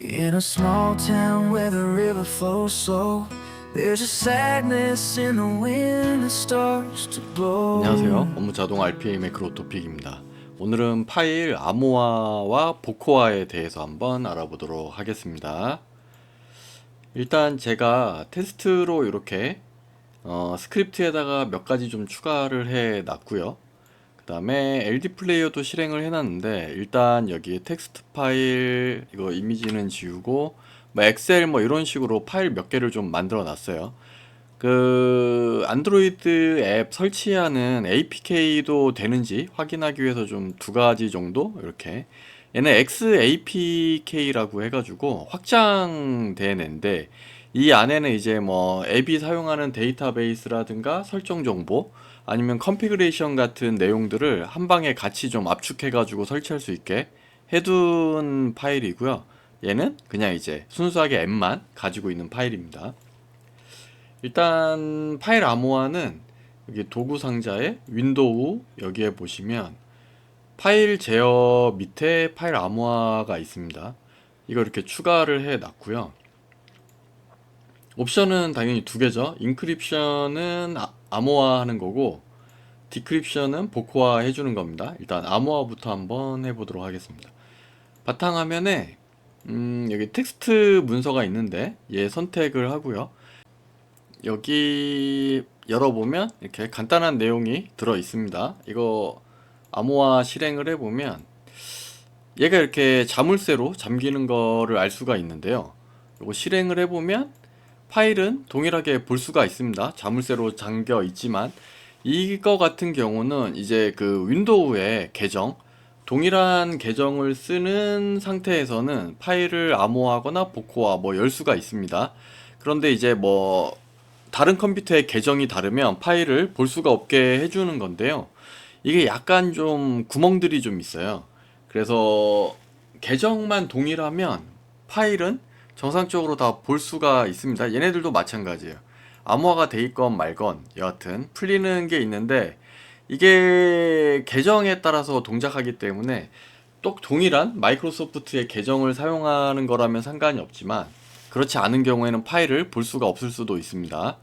In a small town where the river flows slow, there's a sadness in the wind that starts to blow. 안녕하세요. 업무 자동 RPM의 크로토픽입니다. 오늘은 파일 아모아와 보코아에 대해서 한번 알아보도록 하겠습니다. 일단 제가 테스트로 이렇게 어, 스크립트에다가 몇 가지 좀 추가를 해 놨고요. 그 다음에 LD 플레이어도 실행을 해 놨는데 일단 여기 텍스트 파일 이거 이미지는 지우고 뭐 엑셀 뭐 이런 식으로 파일 몇 개를 좀 만들어 놨어요. 그 안드로이드 앱 설치하는 APK도 되는지 확인하기 위해서 좀 두 가지 정도 이렇게 얘는 XAPK라고 해가지고 확장된 앤데 이 안에는 이제 뭐 앱이 사용하는 데이터베이스라든가 설정 정보 아니면 컨피그레이션 같은 내용들을 한 방에 같이 좀 압축해 가지고 설치할 수 있게 해둔 파일이고요. 얘는 그냥 이제 순수하게 앱만 가지고 있는 파일입니다. 일단 파일 암호화는 여기 도구 상자에 윈도우 여기에 보시면 파일 제어 밑에 파일 암호화가 있습니다. 이거 이렇게 추가를 해 놨고요. 옵션은 당연히 두 개죠. 인크립션은 아- 암호화 하는 거고 디크립션은 복호화 해주는 겁니다. 일단 암호화부터 한번 해보도록 하겠습니다. 바탕화면에 음, 여기 텍스트 문서가 있는데 얘 선택을 하고요. 여기 열어보면 이렇게 간단한 내용이 들어 있습니다. 이거 암호화 실행을 해보면 얘가 이렇게 자물쇠로 잠기는 거를 알 수가 있는데요. 이거 실행을 해보면 파일은 동일하게 볼 수가 있습니다. 자물쇠로 잠겨 있지만 이거 같은 경우는 이제 그 윈도우의 계정 동일한 계정을 쓰는 상태에서는 파일을 암호하거나 복호화 뭐 열 수가 있습니다. 그런데 이제 뭐 다른 컴퓨터의 계정이 다르면 파일을 볼 수가 없게 해주는 건데요. 이게 약간 좀 구멍들이 좀 있어요. 그래서 계정만 동일하면 파일은 정상적으로 다 볼 수가 있습니다. 얘네들도 마찬가지예요. 암호화가 돼 있건 말건 여하튼 풀리는 게 있는데 이게 계정에 따라서 동작하기 때문에 똑 동일한 마이크로소프트의 계정을 사용하는 거라면 상관이 없지만 그렇지 않은 경우에는 파일을 볼 수가 없을 수도 있습니다.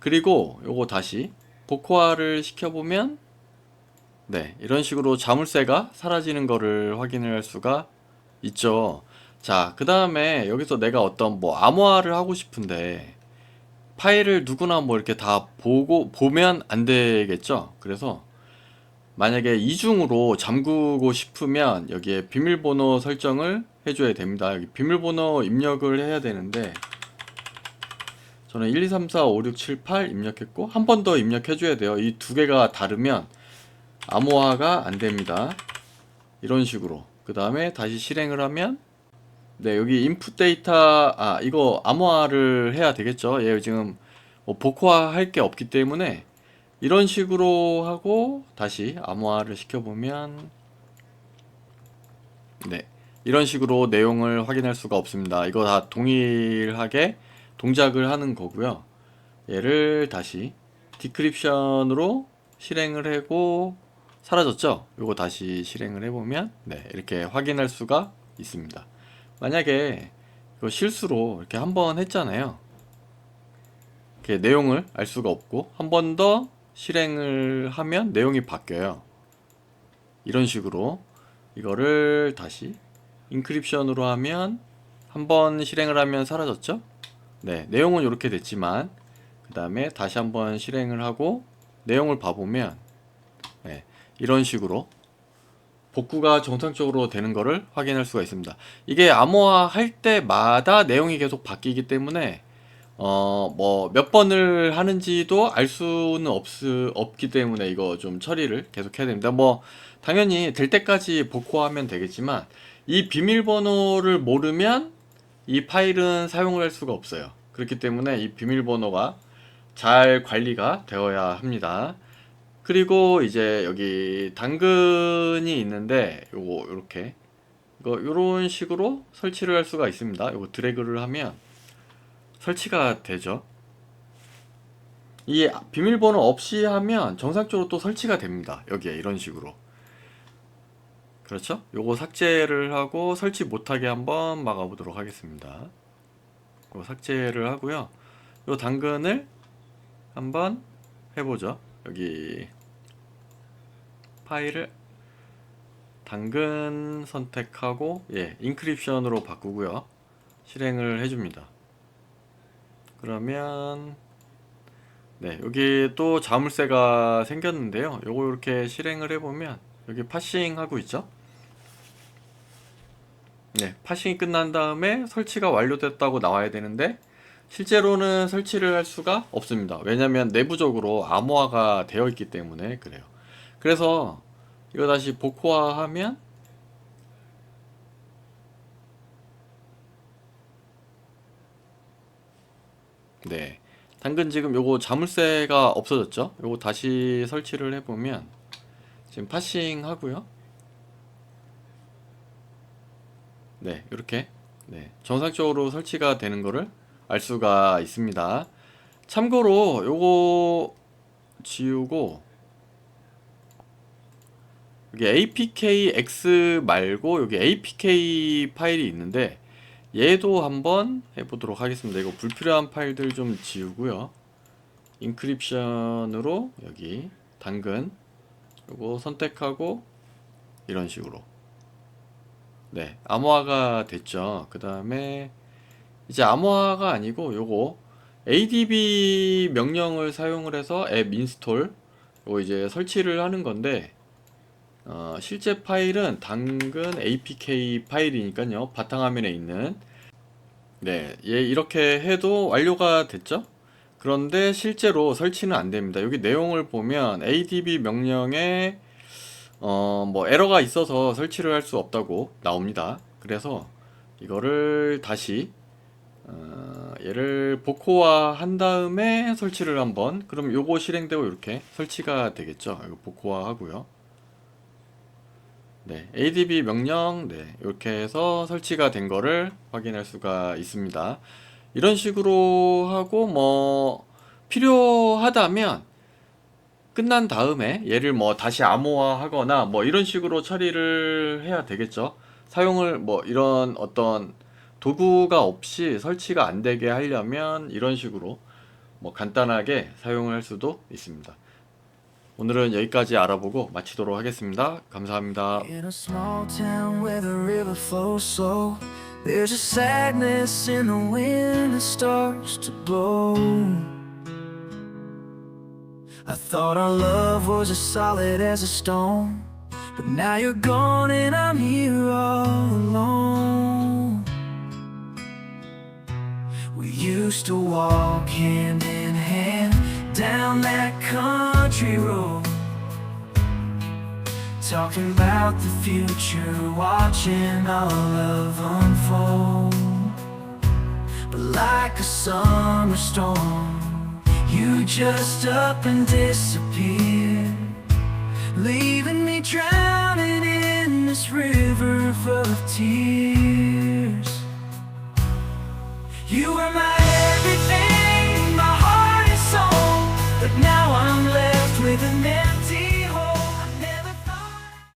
그리고 요거 다시 복호화를 시켜보면 네 이런 식으로 자물쇠가 사라지는 거를 확인할 수가 있죠. 자, 그 다음에 여기서 내가 어떤 뭐 암호화를 하고 싶은데 파일을 누구나 뭐 이렇게 다 보고 보면 안 되겠죠. 그래서 만약에 이중으로 잠그고 싶으면 여기에 비밀번호 설정을 해줘야 됩니다. 여기 비밀번호 입력을 해야 되는데 저는 1, 2, 3, 4, 5, 6, 7, 8 입력했고 한 번 더 입력해줘야 돼요. 이 두 개가 다르면 암호화가 안 됩니다. 이런 식으로. 그 다음에 다시 실행을 하면 네, 여기 인풋 데이터, 아, 이거 암호화를 해야 되겠죠. 얘 지금 뭐 복호화 할 게 없기 때문에 이런 식으로 하고 다시 암호화를 시켜보면 네, 이런 식으로 내용을 확인할 수가 없습니다. 이거 다 동일하게 동작을 하는 거고요. 얘를 다시 디크립션으로 실행을 하고 사라졌죠? 이거 다시 실행을 해보면 네, 이렇게 확인할 수가 있습니다. 만약에 이거 실수로 이렇게 한 번 했잖아요. 이렇게 내용을 알 수가 없고 한 번 더 실행을 하면 내용이 바뀌어요. 이런 식으로 이거를 다시 인크립션으로 하면 한 번 실행을 하면 사라졌죠? 네, 내용은 이렇게 됐지만 그 다음에 다시 한번 실행을 하고 내용을 봐보면 네, 이런 식으로 복구가 정상적으로 되는 것을 확인할 수가 있습니다. 이게 암호화 할 때마다 내용이 계속 바뀌기 때문에 어 뭐 몇 번을 하는지도 알 수는 없, 없기 때문에 이거 좀 처리를 계속 해야 됩니다. 뭐 당연히 될 때까지 복구하면 되겠지만 이 비밀번호를 모르면 이 파일은 사용을 할 수가 없어요. 그렇기 때문에 이 비밀번호가 잘 관리가 되어야 합니다. 그리고 이제 여기 당근이 있는데 요거 요렇게 이거 요런 식으로 설치를 할 수가 있습니다. 요거 드래그를 하면 설치가 되죠. 이 비밀번호 없이 하면 정상적으로 또 설치가 됩니다. 여기에 이런 식으로. 그렇죠? 요거 삭제를 하고 설치 못하게 한번 막아보도록 하겠습니다. 요거 삭제를 하고요. 요 당근을 한번 해보죠. 여기 파일을 당근 선택하고 예 인크립션으로 바꾸고요. 실행을 해줍니다. 그러면 네 여기 또 자물쇠가 생겼는데요. 요거 이렇게 실행을 해보면 여기 파싱 하고 있죠. 네, 파싱이 끝난 다음에 설치가 완료됐다고 나와야 되는데 실제로는 설치를 할 수가 없습니다. 왜냐면 내부적으로 암호화가 되어 있기 때문에 그래요. 그래서 이거 다시 복호화하면 네. 당근 지금 요거 자물쇠가 없어졌죠? 요거 다시 설치를 해보면 지금 파싱 하고요. 네, 이렇게 네, 정상적으로 설치가 되는 거를 알 수가 있습니다. 참고로 요거 지우고 여기 apkx 말고 여기 apk 파일이 있는데 얘도 한번 해보도록 하겠습니다. 이거 불필요한 파일들 좀 지우고요. 인크립션으로 여기 당근 요거 선택하고 이런 식으로 네, 암호화가 됐죠. 그 다음에 이제 암호화가 아니고 요거 adb 명령을 사용을 해서 앱 인스톨 요거 이제 설치를 하는 건데 어, 실제 파일은 당근 apk 파일이니까요. 바탕화면에 있는 네, 얘 이렇게 해도 완료가 됐죠? 그런데 실제로 설치는 안 됩니다. 여기 내용을 보면 adb 명령에 어, 뭐 에러가 있어서 설치를 할 수 없다고 나옵니다. 그래서 이거를 다시 어, 얘를 복호화 한 다음에 설치를 한번 그럼 요거 실행되고 이렇게 설치가 되겠죠. 이거 복호화 하고요. 네, adb 명령 네, 이렇게 해서 설치가 된 거를 확인할 수가 있습니다. 이런 식으로 하고 뭐 필요하다면 끝난 다음에 얘를 뭐 다시 암호화 하거나 뭐 이런 식으로 처리를 해야 되겠죠. 사용을 뭐 이런 어떤 도구가 없이 설치가 안 되게 하려면 이런 식으로 뭐 간단하게 사용을 할 수도 있습니다. 오늘은 여기까지 알아보고 마치도록 하겠습니다. 감사합니다. In a small town where the river flows slow, there's a sadness in the wind that starts to blow. I thought our love was as solid as a stone, but now you're gone and I'm here all alone. We used to walk hand in hand down that country road. Talking about the future, watching our love unfold. But like a summer storm, you just up and disappeared, leaving me drowning in this river of tears.